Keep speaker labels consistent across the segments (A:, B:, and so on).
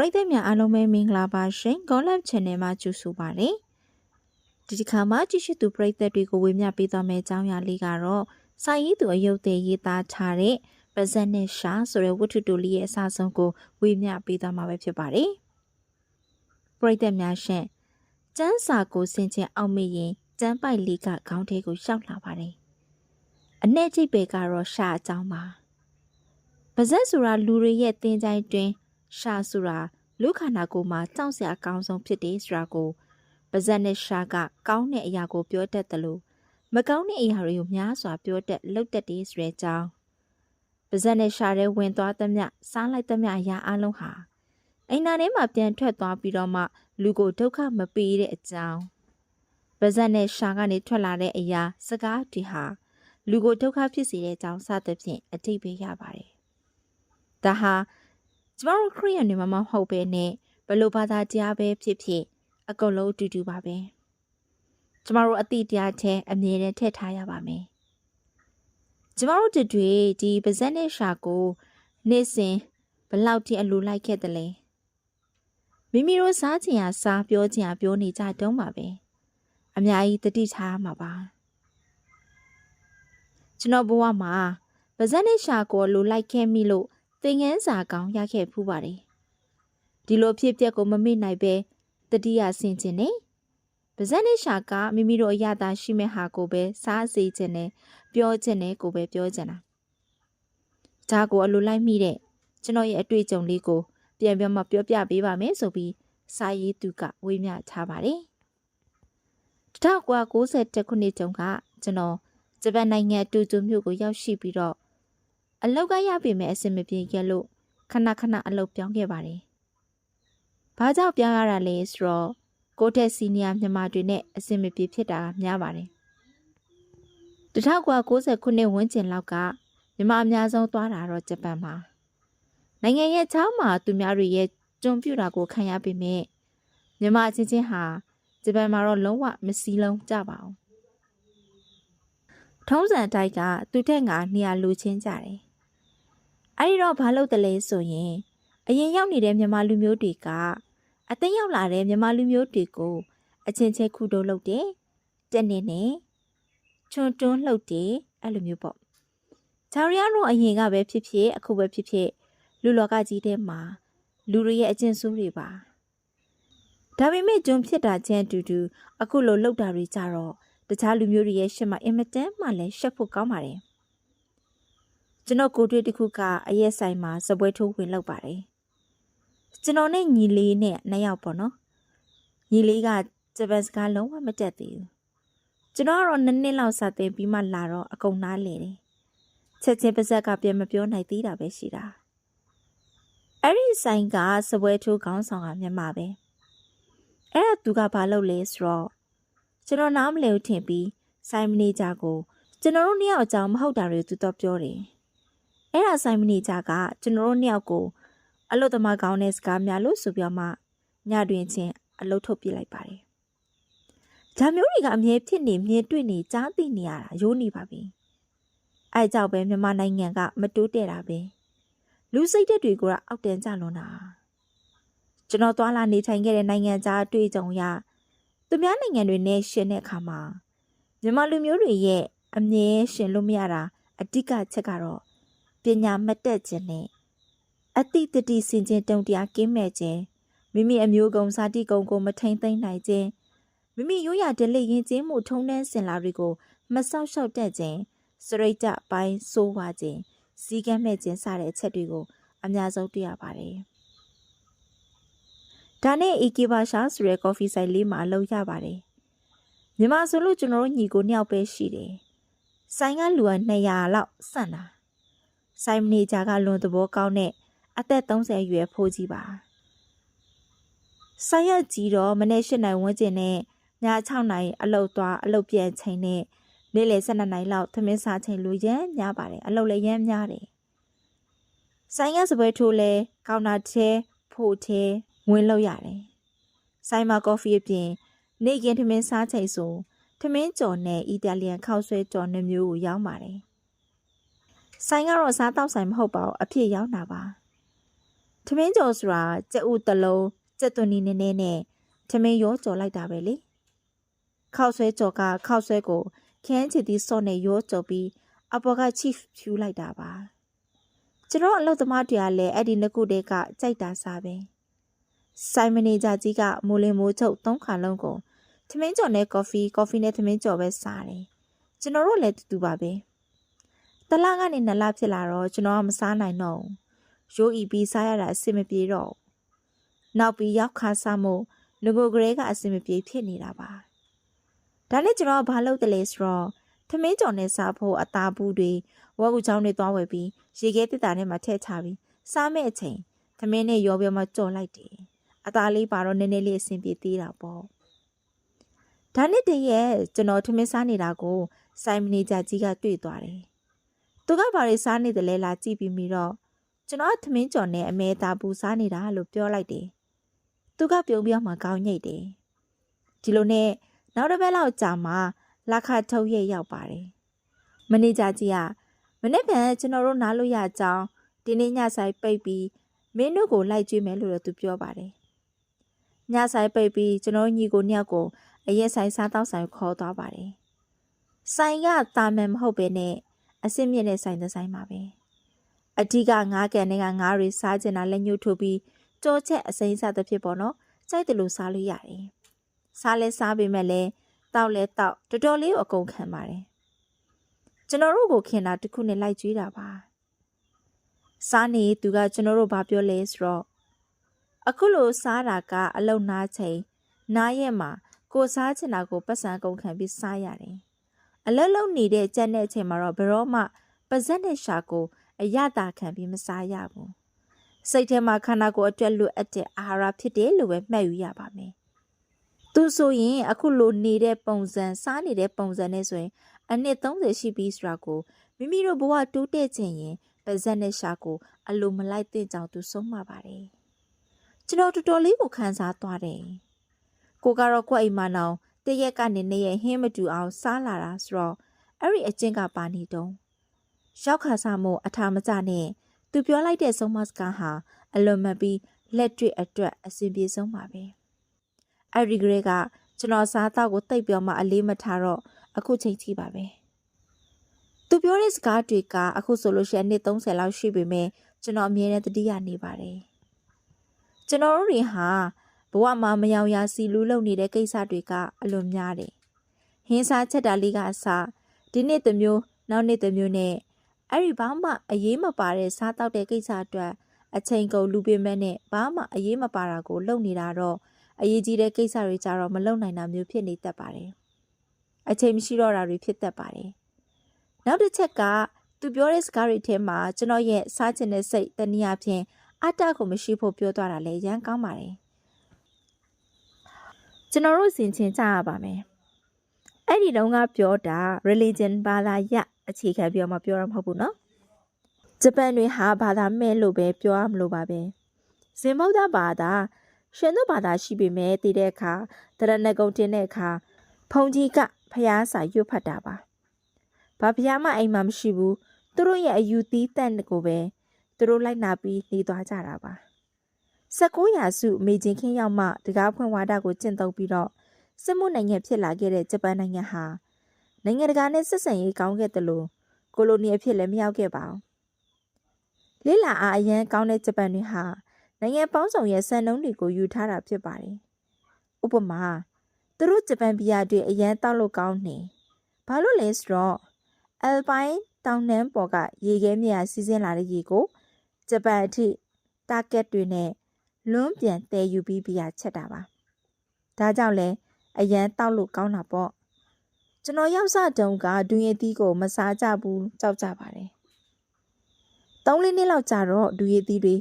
A: ပရိသတ်များအားလုံးပဲမင်္ဂလာပါရှင် Golab Channel မှာကြိုဆိုပါရစေဒီတစ်ခါမှကြည့်ရှုသူပရိသတ်တွေကိုဝေမျှပေးသွားမယ့်အကြောင်းအရာလေးကတော့စာရေးသူအယုတ်သေးရေးသားထားတဲ့ပါဇက်နဲ့ရှာဆိုတဲ့ဝတ္ထုတိုလေးရဲ့အစဆုံးကိုဝေမျှပေးသွားမှာပဲဖြစ်ပါတယ်ပရိသတ်များရှင်ကျန်းစာကိုစင်ချင်းအောင်မေ့ရင်ကျန်းပိုက်လေးကခေါင်းထဲကိုရှောက်လာပါတယ်အ내ချိတ်ပေကတော့ရှာအကြောင်းပါပါဇက်ဆိုတာလူတွေရဲ့သင်ချိုင်းတွင် ရှာဆိုတာလူခန္ဓာကိုယ်မှာကြောက်စရာအကောင်းဆုံးဖြစ်တယ်ဆိုတာကိုပါဇက်နဲ့ရှာကကောင်းတဲ့အရာကိုပြောတတ်တယ်လို့မကောင်းတဲ့အရာတွေကိုများစွာပြောတတ်လှုပ်တတ်တယ်ဆိုတဲ့အကြောင်းပါဇက်နဲ့ရှာတဲ့ဝင်သွားသမျှစားလိုက်သမျှအရာအလုံးဟာအိမ်နာထဲမှာပြန်ထွက်သွားပြီးတော့မှလူကိုဒုက္ခမပေးတဲ့အကြောင်းပါဇက်နဲ့ရှာကနေထွက်လာတဲ့အရာစကားတွေဟာလူကိုဒုက္ခဖြစ်စေတဲ့အကြောင်းစသဖြင့်အတိတ်ပဲရပါတယ်ဒါဟာ ကျမတို့ခရိယန်တွေမှာမဟုတ်ပဲနဲ့ဘလို့ဘာသာတရားပဲဖြစ်ဖြစ်အကုန်လုံးအတူတူပါပဲကျမတို့အတိတရားချင်းအမြဲတမ်းထည့်ထားရပါမယ်ကျမတို့တတွေဒီပါဇက်နဲ့ရှာကိုနေ့စဉ်ဘလောက်ထိအလိုလိုက်ခဲ့တယ်လဲမိမိတို့စားချင်ရစားပြောချင်ရပြောနေကြတုံးပါပဲအများကြီးတတိထားမှာပါကျွန်တော်ဘဝမှာပါဇက်နဲ့ရှာကိုလိုလိုက်ခဲ့မိလို့ သင်ငန်းစာကောင်းရခဲ့ဖူးပါတယ်ဒီလိုဖြစ်ပျက်ကိုမမေ့နိုင်ပဲတတိယဆင်ခြင်းနဲ့ပါဇက်နဲ့ရှာကမိမိတို့အရသာရှိမဲ့ဟာကိုပဲစားစေခြင်းနဲ့ပြောခြင်းနဲ့ကိုပဲပြောခြင်းတာဒါကိုအလိုလိုက်မိတဲ့ကျွန်တော်ရဲ့အတွေ့အကြုံလေးကိုပြန်ပြန်မပြောပြပေးပါမယ်ဆိုပြီးစာရေးသူကဝေမျှထားပါတယ်1990ခုနှစ်တုန်းကကျွန်တော်ဂျပန်နိုင်ငံတူတူမြို့ကိုရောက်ရှိပြီးတော့ အလောက်ကရပြီမဲ့အဆင်မပြေခဲ့လို့ခဏခဏအလုပ်ပြောင်းခဲ့ပါတယ်။ဘာကြောင့်ပြောင်းရတာလဲဆိုတော့ကိုတက်စီနီယာမြန်မာတွေနဲ့အဆင်မပြေဖြစ်တာများပါတယ်။1990ခုနှစ်ဝန်းကျင်လောက်ကမြန်မာအများဆုံးသွားတာတော့ဂျပန်ပါ။နိုင်ငံရဲ့ချောင်းမှာသူများတွေရဲ့ကျွံပြူတာကိုခံရပေမဲ့မြန်မာချင်းချင်းဟာဂျပန်မှာတော့လုံးဝမစည်းလုံးကြပါဘူး။ထုံးစံတိုက်ကသူတက်ငါနေရာလူချင်းကြတယ် အဲ့ဒီတော့ဘာလုပ်တယ်လဲဆိုရင်အရင်ရောက်နေတဲ့မြန်မာလူမျိုးတွေကအသိရောက်လာတဲ့မြန်မာလူမျိုးတွေကိုအချင်းချင်းခုတိုးလုပ်တယ်တက်နေနေချွန်တွန်းလှုပ်တယ်အဲ့လိုမျိုးပေါ့ဂျာရီယာတို့အရင်ကပဲဖြစ်ဖြစ်အခုပဲဖြစ်ဖြစ်လူလောကကြီးထဲမှာလူတွေရဲ့အကျင့်ဆိုးတွေပါဒါပေမဲ့ဂျွန်ဖြစ်တာချင်းအတူတူအခုလိုလှုပ်တာတွေကြတော့တခြားလူမျိုးတွေရဲ့ရှက်မှာအင်မတန်မှလည်းရှက်ဖို့ကောင်းပါတယ် ကျွန်တော်ကိုတွေ့တစ်ခုကအရက်ဆိုင်မှာစပွဲထိုးဝင်လောက်ပါတယ်ကျွန်တော်နဲ့ညီလေးနဲ့နှစ်ယောက်ပေါ့နော်ညီလေးကဂျပန်စကားလုံးဝမတက်သေးဘူးကျွန်တော်ကတော့နှစ်နှစ်လောက်စတင်ပြီးမှလာတော့အကုန်နားလေတယ်ချက်ချင်းပါဇက်ကပြန်မပြောနိုင်သေးတာပဲရှိတာအဲ့ဒီဆိုင်ကစပွဲထိုးခေါင်းဆောင်ကမြန်မာပဲအဲ့ဒါသူကဘာလုပ်လဲဆိုတော့ကျွန်တော်နားမလည်ဘူးထင်ပြီးဆိုင်မနေဂျာကိုကျွန်တော်တို့နှစ်ယောက်အကြောင်းမဟုတ်တာတွေသူတော့ပြောတယ် အဲ့ဒါဆိုင်မနေကြကကျွန်တော်တို့နှစ်ယောက်ကိုအလုတ်သမားကောင်းတဲ့စကားများလို့ဆိုပြမှညတွင်ချင်းအလုတ်ထုတ်ပြလိုက်ပါတယ်။ဒါမျိုးတွေကအမြဲဖြစ်နေမြင်တွေ့နေကြားသိနေရတာရိုးနေပါပြီ။အဲကြောင့်ပဲမြန်မာနိုင်ငံကမတိုးတက်တာပဲ။လူစိတ်သက်တွေကအောက်တန်းကြလွန်တာ။ကျွန်တော်သွားလာနေထိုင်ခဲ့တဲ့နိုင်ငံသားအတွေ့အကြုံရသူများနိုင်ငံတွေနဲ့ရှင်တဲ့အခါမှာမြန်မာလူမျိုးတွေရဲ့အမြဲရှင်လို့မရတာအတိကချက်ကတော့ ပညာမတက်ခြင်းနဲ့အတိတတိစင်ခြင်းတုံတရားကင်းမဲ့ခြင်းမိမိအမျိုးကုံစာတိကုံကိုမထိန်သိမ့်နိုင်ခြင်းမိမိရိုးရာဒလိရင်ခြင်းမှုထုံးတန်းစင်လာတွေကိုမဆောက်ရှောက်တတ်ခြင်းစရိတ်တပိုင်းစိုးဝါခြင်းစီကမ်းမဲ့ခြင်းစတဲ့အချက်တွေကိုအများဆုံးတွေ့ရပါတယ်။ဒါနဲ့ EK ဘာရှာဆိုတဲ့ကော်ဖီဆိုင်လေးမှာအလုပ်ရပါတယ်။မြန်မာဆိုလို့ကျွန်တော်တို့ညီကိုနှစ်ယောက်ပဲရှိတယ်။ဆိုင်ကလူက200လောက်စန့်တာ။ ဆိုင်မနေဂျာကလွန်သဘောကောင်းတဲ့အသက်30အရွယ်ဖိုးကြီးပါဆိုင်ရကြီးတော့မနေ့၈နိုင်ဝန်းကျင်နဲ့ည6နိုင်အလုတ်သွားအလုတ်ပြန်ချိန်နဲ့နေ့လယ်12နိုင်လောက်သမင်းစားချိန်လူရမ်းများပါတယ်အလုတ်လည်းရမ်းများတယ်ဆိုင်ရစပွဲထိုးလဲကောင်တာထဲဖို့ထဲဝင်လို့ရတယ်ဆိုင်မှာကော်ဖီအပြင်နေ့ကင်းသမင်းစားချိန်ဆိုသမင်းကြော်နဲ့အီတလီယန်ခောက်ဆွဲကြော်နှမျိုးကိုရောင်းပါတယ် ဆိုင်ကတော့စားတောက်ဆိုင်မဟုတ်ပါဘူးအဖြစ်ရောက်တာပါဒထမင်းကြော်ဆိုတာကြက်ဥတစ်လုံးကြက်သွန်နီနည်းနည်းနဲ့ထမင်းရောကြော်လိုက်တာပဲလေခောက်ဆွဲကြော်ကခောက်ဆွဲကိုခန်းချီတီဆော့နဲ့ရောကြော်ပြီးအပေါ်ကချိဖြူလိုက်တာပါကျွန်တော်အလုပ်သမားတွေကလည်းအဲ့ဒီနှစ်ခုတည်းကကြိုက်တာစားပဲဆိုင်မန်နေဂျာကြီးကမိုးလင်းမိုးချုပ်သုံးခါလုံးကိုထမင်းကြော်နဲ့ကော်ဖီကော်ဖီနဲ့ထမင်းကြော်ပဲစားတယ်ကျွန်တော်တို့လည်းတူတူပါပဲ တလားကနေနှစ်လဖြစ်လာတော့ကျွန်တော်ကမစားနိုင်တော့ဘူးရိုးဤပြီးစားရတာအဆင်မပြေတော့ဘူးနောက်ပြီးရောက်ခါစားမှုငကိုကလေးကအဆင်မပြေဖြစ်နေတာပါဒါနဲ့ကျွန်တော်ကဘာလုပ်တယ်လဲဆိုတော့ထမင်းကြော်နဲ့စားဖို့အသားဘူးတွေဝက်ကူချောင်းတွေသွားဝယ်ပြီးရေခဲတစ်တာထဲမှာထည့်ချပြီးစားမဲ့အချိန်ထမင်းနဲ့ရောပြောမှကြော်လိုက်တယ်အသားလေးပါတော့နည်းနည်းလေးအဆင်ပြေသေးတာပေါ့ဒါနဲ့တည်းရဲ့ကျွန်တော်ထမင်းစားနေတာကိုစိုင်းမနေဂျာကြီးကတွေ့သွားတယ် သူကဘာတွေစားနေတယ်လဲလာကြည့်ပြီးပြီးတော့ကျွန်တော်ကထမင်းကြော်နဲ့အမဲသားဘူးစားနေတာလို့ပြောလိုက်တယ်သူကပြုံးပြောမှကောင်းညိတ်တယ်ဒီလိုနဲ့နောက်တစ်ပတ်လောက်ကြာမှလက်ခထုတ်ရိတ်ရောက်ပါတယ်မန်နေဂျာကြီးကမနေ့ကကျွန်တော်တို့နားလို့ရကြောင်းဒီနေ့ညဆိုင်ပိတ်ပြီးမင်းတို့ကိုလိုက်ကြည့်မယ်လို့တော့သူပြောပါတယ်ညဆိုင်ပိတ်ပြီးကျွန်တော်ညီကိုညောက်ကိုအရက်ဆိုင်စားတောက်ဆိုင်ခေါ်သွားပါတယ်ဆိုင်ကတာမန်မဟုတ်ပဲနဲ့ အစ်စ်မြင့်တဲ့ဆိုင်တစ်ဆိုင်ပါပဲအဓိကငါးကန်တွေကငါးတွေစားကျင်တာလက်ညှိုးထိုးပြီးကြောချက်အစိမ်းစားတဲ့ဖြစ်ပေါ့နော်ကြိုက်တယ်လို့စားလို့ရတယ်စားလဲစားပေမဲ့လည်းတောက်လဲတောက်တော်တော်လေးကိုအကုန်ခံပါတယ်ကျွန်တော်တို့ကိုခင်တာတစ်ခုနဲ့လိုက်ကြွေးတာပါစားနေသူကကျွန်တော်တို့ဘာပြောလဲဆိုတော့အခုလိုစားတာကအလုံနာချိန်နားရက်မှာကိုစားချင်တာကိုပတ်စံကုန်ခံပြီးစားရတယ် အလက်လုံးနေတဲ့ကြက်တဲ့အချိန်မှာတော့ဘယ်တော့မှပါဇက်နဲ့ရှာကိုအရသာခံပြီးမစားရဘူးစိတ်ထဲမှာခန္ဓာကိုယ်အတွက်လိုအပ်တဲ့အာဟာရဖြစ်တယ်လို့ပဲမှတ်ယူရပါမယ်သူဆိုရင်အခုလိုနေတဲ့ပုံစံစားနေတဲ့ပုံစံနဲ့ဆိုရင်အနှစ်30ရှိပြီဆိုတာကိုမိမိတို့ဘဝတိုးတက်ခြင်းရင်ပါဇက်နဲ့ရှာကိုအလိုမလိုက်သင့်ကြောင်သူဆုံးမပါတယ်ကျွန်တော်တော်တော်လေးကိုခံစားသွားတယ်ကိုကတော့ကိုယ့်အိမ်မှာနောင် တရက်ကနေနေရဟင်းမတူအောင်စားလာတာဆိုတော့အဲ့ဒီအကျင့်ကပါနေတုံးရောက်ခါစားမို့အထာမကျနဲ့သူပြောလိုက်တဲ့ဆုံးမစကားဟာအလွန်မှပြီးလက်တွေ့အတွက်အဆင်ပြေဆုံးပါပဲအဲ့ဒီကလေးကကျွန်တော်စားတော့ကိုတိတ်ပြောမှအလေးမထားတော့အခုချိန်ကြီးပါပဲသူပြောတဲ့စကားတွေကအခုဆိုလို့ရှိရင်နှစ်30လောက်ရှိပေမဲ့ကျွန်တော်အမြဲတမ်းတတိယနေပါတယ်ကျွန်တော်တို့တွေဟာ ဘဝမှာမယောင်ရာစီလူးလုံနေတဲ့ကိစ္စတွေကအလွန်များတယ်ဟင်းစားချက်တာလေးကအစဒီနေ့တစ်မျိုးနောက်နေ့တစ်မျိုးနဲ့အဲ့ဒီဘာမှအရေးမပါတဲ့စားတောက်တဲ့ကိစ္စအတွက်အချိန်ကုန်လူပင်မဲ့နဲ့ဘာမှအရေးမပါတာကိုလုပ်နေတာတော့အရေးကြီးတဲ့ကိစ္စတွေကြတော့မလုပ်နိုင်တာမျိုးဖြစ်နေတတ်ပါတယ်။အချိန်မရှိတော့တာတွေဖြစ်တတ်ပါတယ်။နောက်တစ်ချက်ကသူပြောတဲ့စကားတွေထဲမှာကျွန်တော်ရဲ့စားချင်တဲ့စိတ်တနည်းအားဖြင့်အတ္တကိုမရှိဖို့ပြောသွားတာလည်းရမ်းကောင်းပါတယ်။ ကျွန်တော်တို့စင်ချင်းကြရပါမယ်။အဲ့ဒီတုန်းကပြောတာ religion ဘာသာရအခြေခံပြီးတော့မှပြောရမှာမဟုတ်ဘူးနော်ဂျပန်တွေဟာဘာသာမဲ့လို့ပဲပြောရမလို့ပါပဲဇင်ဗုဒ္ဓဘာသာရှင်တို့ဘာသာရှိပေမဲ့တည်တဲ့အခါတရဏဂုံတင်တဲ့အခါဖုန်ကြီးကဖျားစာရွတ်ဖတ်တာပါဘာဖျားမှအိမ်မှာမရှိဘူးသူတို့ရဲ့အယူသီးတန့်ကိုပဲသူတို့လိုက်နာပြီးနေသွားကြတာပါ 19ရာစုအမေချင်းခင်းရောက်မှတကားဖွင့်ဝါဒကိုကျင့်သုံးပြီးတော့စစ်မှုနိုင်ငံဖြစ်လာခဲ့တဲ့ဂျပန်နိုင်ငံဟာနိုင်ငံတကာနဲ့ဆက်ဆံရေးကောင်းခဲ့တယ်လို့ကိုလိုနီအဖြစ်လည်းမရောက်ခဲ့ပါဘူးလိလာအားအရန်ကောင်းတဲ့ဂျပန်တွေဟာနိုင်ငံပေါင်းစုံရဲ့စံနှုန်းတွေကိုယူထားတာဖြစ်ပါတယ်ဥပမာသူတို့ဂျပန်ဘီယာတွေအရန်တောက်လို့ကောင်းနေဘာလို့လဲဆိုတော့အယ်ပိုင်တောင်နှမ်းပေါ်ကရေခဲမြာစီးဆင်းလာတဲ့ရေကိုဂျပန်အထိတာဂက်တွေနဲ့ လွန်းပြန်တည်ယူပြီးဘီယာချက်တာပါဒါကြောင့်လဲအရန်တောက်လို့ကောင်းတာပေါ့ကျွန်တော်ရောက်စတုန်းကဒူရင်သီးကိုမစားကြဘူးကြောက်ကြပါတယ်။သုံးလေးနှစ်လောက်ကြာတော့ဒူရင်သီးတွေ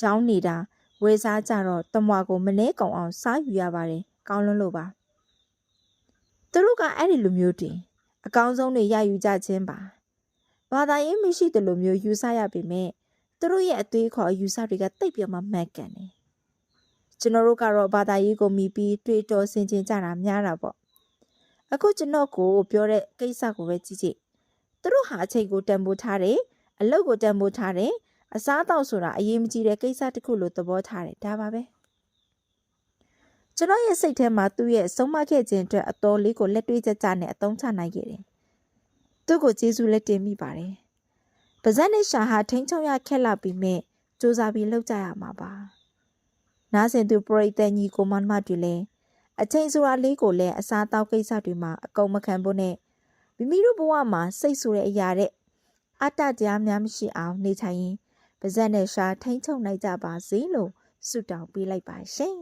A: ရောင်းနေတာဝယ်စားကြတော့တမွာကိုမနှဲကောင်အောင်စားယူရပါတယ်။ကောင်းလွန်းလို့ပါ။သူတို့ကအဲ့ဒီလိုမျိုးတင်အကောင်းဆုံးတွေရယူကြခြင်းပါ။ဘာသာရေးမရှိတဲ့လိုမျိုးယူဆရပေမဲ့သူတို့ရဲ့အသွေးခေါ်အယူဆတွေကတိတ်ပြမမှတ်ကန်တယ်။ ကျွန်တော်တို့ကတော့ဘာသာရေးကိုမိပြီးတွေးတောဆင်ခြင်ကြတာများတာပေါ့အခုကျွန်တော်ကိုပြောတဲ့ကိစ္စကိုပဲကြည့်ကြည့်သူတို့ဟာအချိန်ကိုတန်ဖိုးထားတယ်အလုပ်ကိုတန်ဖိုးထားတယ်အစားအသောက်ဆိုတာအရေးမကြီးတဲ့ကိစ္စတစ်ခုလို့သဘောထားတယ်ဒါပါပဲကျွန်တော်ရဲ့စိတ်ထဲမှာသူ့ရဲ့ဆုံးမခဲ့ခြင်းအတွက်အတော်လေးကိုလက်တွေးကြကြနဲ့အသုံးချနိုင်ခဲ့တယ်သူ့ကိုကျေးဇူးလက်တင်မိပါတယ်ပါဇက်နဲ့ရှာဟာထိန်းချုပ်ရခက်လာပြီးမြဲစူးစမ်းပြီးလှုပ်ကြရမှာပါ နားဆင်သူပရိသတ်ညီကိုမန်မတွေလည်းအချိန်ဆိုတာလေးကိုလည်းအစားအသောက်ကိစ္စတွေမှာအကုန်မခံဖို့နဲ့မိမိတို့ဘဝမှာစိတ်ဆိုတဲ့အရာတဲ့အတ္တတရားများမရှိအောင်နေထိုင်ရင်ပါဇက်နဲ့ရှာထိန်းချုပ်နိုင်ကြပါစေလို့ဆုတောင်းပေးလိုက်ပါရှင်